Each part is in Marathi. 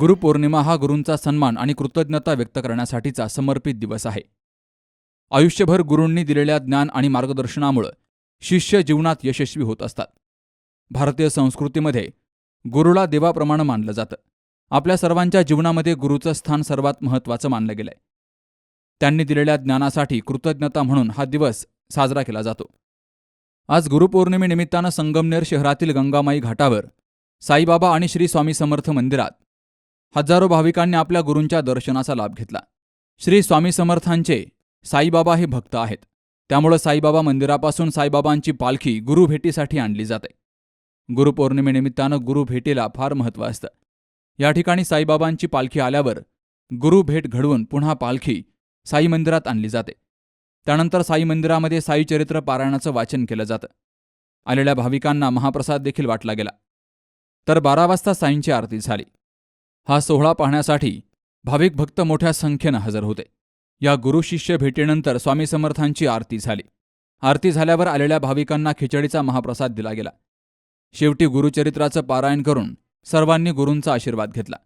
गुरुपौर्णिमा हा गुरूंचा सन्मान आणि कृतज्ञता व्यक्त करण्यासाठीचा समर्पित दिवस आहे. आयुष्यभर गुरूंनी दिलेल्या ज्ञान आणि मार्गदर्शनामुळं शिष्य जीवनात यशस्वी होत असतात. भारतीय संस्कृतीमध्ये गुरुला देवाप्रमाणे मानलं जातं. आपल्या सर्वांच्या जीवनामध्ये गुरुचं स्थान सर्वात महत्त्वाचं मानलं गेलंय. त्यांनी दिलेल्या ज्ञानासाठी कृतज्ञता म्हणून हा दिवस साजरा केला जातो. आज गुरुपौर्णिमेनिमित्तानं संगमनेर शहरातील गंगामाई घाटावर साईबाबा आणि श्री स्वामी समर्थ मंदिरात हजारो भाविकांनी आपल्या गुरूंच्या दर्शनाचा लाभ घेतला. श्री स्वामी समर्थांचे साईबाबा हे भक्त आहेत. त्यामुळं साईबाबा मंदिरापासून साईबाबांची पालखी गुरु भेटीसाठी आणली जाते. गुरुपौर्णिमेनिमित्तानं गुरु भेटीला फार महत्त्व असतं. या ठिकाणी साईबाबांची पालखी आल्यावर गुरु भेट घडवून पुन्हा पालखी साई मंदिरात आणली जाते. त्यानंतर साई मंदिरामध्ये साई चरित्र पारायणाचं वाचन केलं जातं. आलेल्या भाविकांना महाप्रसाद देखील वाटला गेला. तर बारा वाजता साईंची आरती झाली. हा सोहळा पाहण्यासाठी भाविक भक्त मोठ्या संख्येनं हजर होते. या गुरुशिष्य भेटीनंतर स्वामी समर्थांची आरती झाली. आरती झाल्यावर आलेल्या भाविकांना खिचडीचा महाप्रसाद दिला गेला. शेवटी गुरुचरित्राचं पारायण करून सर्वांनी गुरूंचा आशीर्वाद घेतला.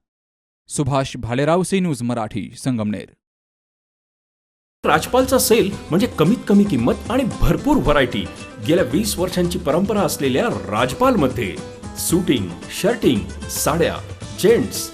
Subhash Bhalerao C News Marathi Sangamner. राजपालचा sale म्हणजे कमीत कमी किंमत आणि भरपूर व्हरायटी. गेल्या वीस वर्षांची परंपरा असलेल्या राजपाल मध्ये सुटिंग शर्टिंग साड्या जेंट्स